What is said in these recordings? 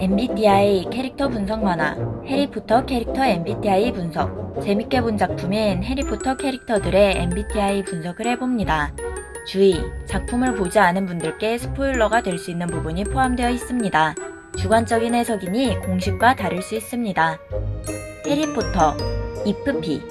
MBTI 캐릭터 분석 만화 해리포터 캐릭터 MBTI 분석 재밌게 본 작품인 해리포터 캐릭터들의 MBTI 분석을 해봅니다. 주의! 작품을 보지 않은 분들께 스포일러가 될 수 있는 부분이 포함되어 있습니다. 주관적인 해석이니 공식과 다를 수 있습니다. 해리포터 이프피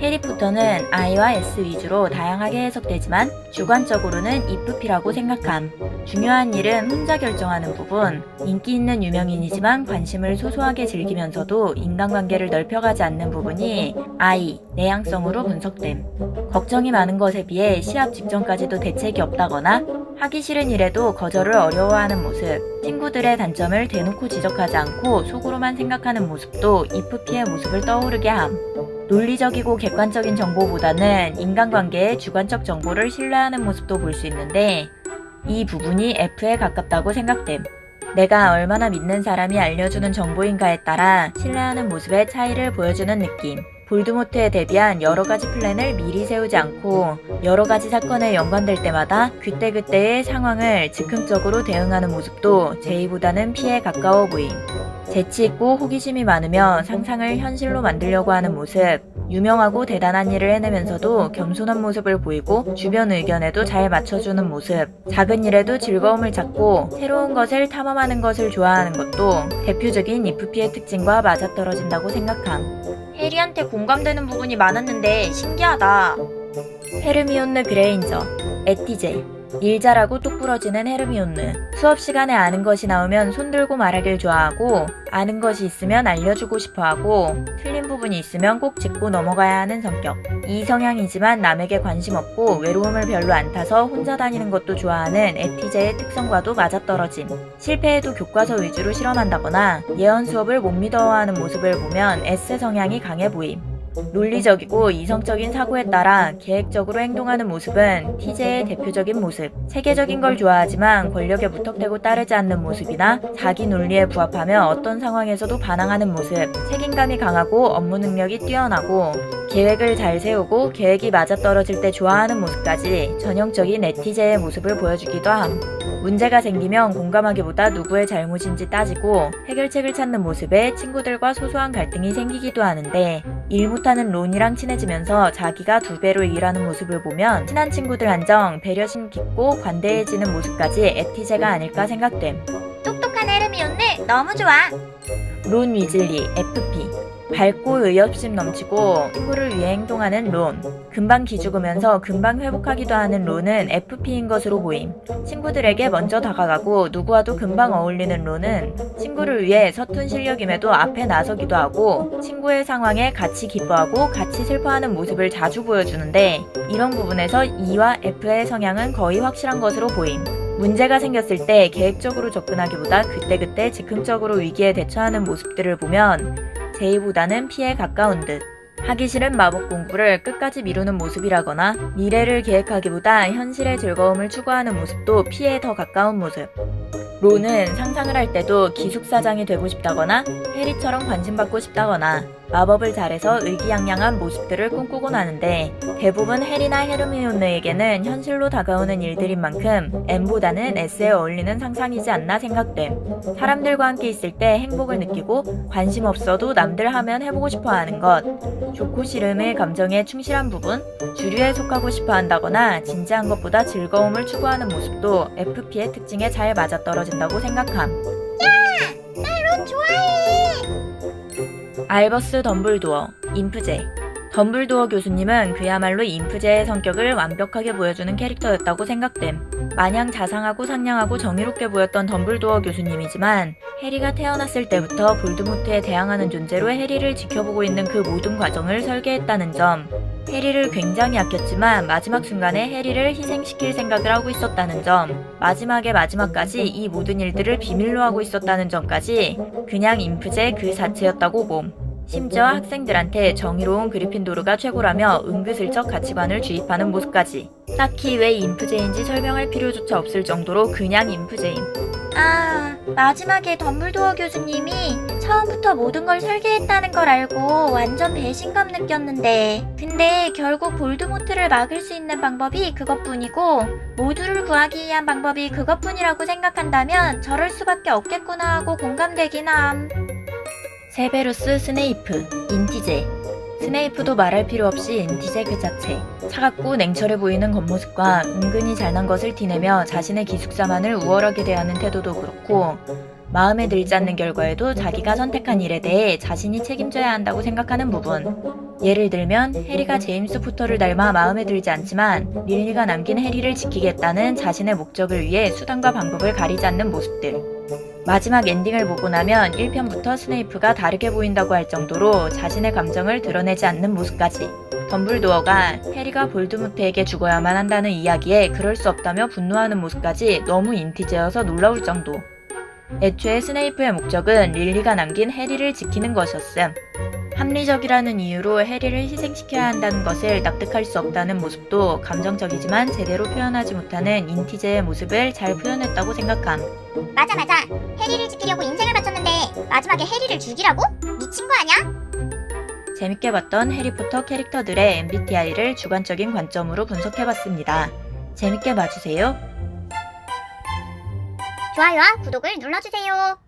해리포터는 I와 S 위주로 다양하게 해석되지만 주관적으로는 이프피라고 생각함. 중요한 일은 혼자 결정하는 부분, 인기 있는 유명인이지만 관심을 소소하게 즐기면서도 인간관계를 넓혀가지 않는 부분이 I, 내향성으로 분석됨. 걱정이 많은 것에 비해 시합 직전까지도 대책이 없다거나 하기 싫은 일에도 거절을 어려워하는 모습, 친구들의 단점을 대놓고 지적하지 않고 속으로만 생각하는 모습도 이프피의 모습을 떠오르게 함. 논리적이고 객관적인 정보보다는 인간관계의 주관적 정보를 신뢰하는 모습도 볼 수 있는데 이 부분이 F에 가깝다고 생각됨. 내가 얼마나 믿는 사람이 알려주는 정보인가에 따라 신뢰하는 모습의 차이를 보여주는 느낌. 볼드모트에 대비한 여러 가지 플랜을 미리 세우지 않고 여러 가지 사건에 연관될 때마다 그때그때의 상황을 즉흥적으로 대응하는 모습도 J보다는 P에 가까워 보임. 재치 있고 호기심이 많으며 상상을 현실로 만들려고 하는 모습, 유명하고 대단한 일을 해내면서도 겸손한 모습을 보이고 주변 의견에도 잘 맞춰주는 모습, 작은 일에도 즐거움을 찾고 새로운 것을 탐험하는 것을 좋아하는 것도 대표적인 이프피의 특징과 맞아떨어진다고 생각함. 해리한테 공감되는 부분이 많았는데 신기하다. 헤르미온느 그레인저, 에티제, 일 잘하고 똑 부러지는 헤르미온느. 수업 시간에 아는 것이 나오면 손들고 말하길 좋아하고, 아는 것이 있으면 알려주고 싶어 하고, 틀린 부분이 있으면 꼭 짚고 넘어가야 하는 성격. 이 성향이지만 남에게 관심 없고 외로움을 별로 안 타서 혼자 다니는 것도 좋아하는 에티제의 특성과도 맞아떨어짐. 실패해도 교과서 위주로 실험한다거나 예언 수업을 못 믿어하는 모습을 보면 S 성향이 강해 보임. 논리적이고 이성적인 사고에 따라 계획적으로 행동하는 모습은 TJ의 대표적인 모습. 세계적인 걸 좋아하지만 권력에 무턱대고 따르지 않는 모습이나 자기 논리에 부합하며 어떤 상황에서도 반항하는 모습. 책임감이 강하고 업무 능력이 뛰어나고 계획을 잘 세우고 계획이 맞아떨어질 때 좋아하는 모습까지 전형적인 에티제의 모습을 보여주기도 함. 문제가 생기면 공감하기보다 누구의 잘못인지 따지고 해결책을 찾는 모습에 친구들과 소소한 갈등이 생기기도 하는데 일 못하는 론이랑 친해지면서 자기가 두 배로 일하는 모습을 보면 친한 친구들 한정 배려심 깊고 관대해지는 모습까지 에티제가 아닐까 생각됨. 똑똑한 헤르미온느 너무 좋아. 론 위즐리 FP 밝고 의협심 넘치고 친구를 위해 행동하는 론. 금방 기죽으면서 금방 회복하기도 하는 론은 FP인 것으로 보임. 친구들에게 먼저 다가가고 누구와도 금방 어울리는 론은 친구를 위해 서툰 실력임에도 앞에 나서기도 하고 친구의 상황에 같이 기뻐하고 같이 슬퍼하는 모습을 자주 보여주는데 이런 부분에서 E와 F의 성향은 거의 확실한 것으로 보임. 문제가 생겼을 때 계획적으로 접근하기보다 그때그때 즉흥적으로 위기에 대처하는 모습들을 보면 J보다는 P에 가까운 듯. 하기 싫은 마법 공부를 끝까지 미루는 모습이라거나 미래를 계획하기보다 현실의 즐거움을 추구하는 모습도 P에 더 가까운 모습. 론은 상상을 할 때도 기숙사장이 되고 싶다거나 해리처럼 관심받고 싶다거나 마법을 잘해서 의기양양한 모습들을 꿈꾸곤 하는데 대부분 해리나 헤르미온느에게는 현실로 다가오는 일들인 만큼 M보다는 S에 어울리는 상상이지 않나 생각됨. 사람들과 함께 있을 때 행복을 느끼고 관심 없어도 남들 하면 해보고 싶어 하는 것, 좋고 싫음의 감정에 충실한 부분, 주류에 속하고 싶어 한다거나 진지한 것보다 즐거움을 추구하는 모습도 FP의 특징에 잘 맞아떨어진다 고 생각함. 론 좋아해. 알버스 덤블도어, 인프제. 덤블도어 교수님은 그야말로 인프제의 성격을 완벽하게 보여주는 캐릭터였다고 생각됨. 마냥 자상하고 상냥하고 정의롭게 보였던 덤블도어 교수님이지만 해리가 태어났을 때부터 볼드모트에 대항하는 존재로 해리를 지켜보고 있는 그 모든 과정을 설계했다는 점, 해리를 굉장히 아꼈지만 마지막 순간에 해리를 희생시킬 생각을 하고 있었다는 점, 마지막에 마지막까지 이 모든 일들을 비밀로 하고 있었다는 점까지 그냥 인프제 그 자체였다고 봄. 심지어 학생들한테 정의로운 그리핀도르가 최고라며 은근슬쩍 가치관을 주입하는 모습까지. 딱히 왜 인프제인지 설명할 필요조차 없을 정도로 그냥 인프제임. 아, 마지막에 덤블도어 교수님이 처음부터 모든 걸 설계했다는 걸 알고 완전 배신감 느꼈는데. 근데 결국 볼드모트를 막을 수 있는 방법이 그것뿐이고, 모두를 구하기 위한 방법이 그것뿐이라고 생각한다면 저럴 수밖에 없겠구나 하고 공감되긴 함. 세베루스 스네이프, 인티제. 스네이프도 말할 필요 없이 인티제 그 자체. 차갑고 냉철해 보이는 겉모습과 은근히 잘난 것을 티내며 자신의 기숙사만을 우월하게 대하는 태도도 그렇고, 마음에 들지 않는 결과에도 자기가 선택한 일에 대해 자신이 책임져야 한다고 생각하는 부분. 예를 들면 해리가 제임스 포터를 닮아 마음에 들지 않지만 릴리가 남긴 해리를 지키겠다는 자신의 목적을 위해 수단과 방법을 가리지 않는 모습들. 마지막 엔딩을 보고 나면 1편부터 스네이프가 다르게 보인다고 할 정도로 자신의 감정을 드러내지 않는 모습까지. 덤블도어가 해리가 볼드모트에게 죽어야만 한다는 이야기에 그럴 수 없다며 분노하는 모습까지 너무 인티제여서 놀라울 정도. 애초에 스네이프의 목적은 릴리가 남긴 해리를 지키는 것이었음. 합리적이라는 이유로 해리를 희생시켜야 한다는 것을 납득할 수 없다는 모습도 감정적이지만 제대로 표현하지 못하는 인티제의 모습을 잘 표현했다고 생각함. 맞아, 맞아. 해리를 지키려고 인생을 바쳤는데, 마지막에 해리를 죽이라고? 미친 거 아냐? 재밌게 봤던 해리포터 캐릭터들의 MBTI를 주관적인 관점으로 분석해봤습니다. 재밌게 봐주세요. 좋아요와 구독을 눌러주세요.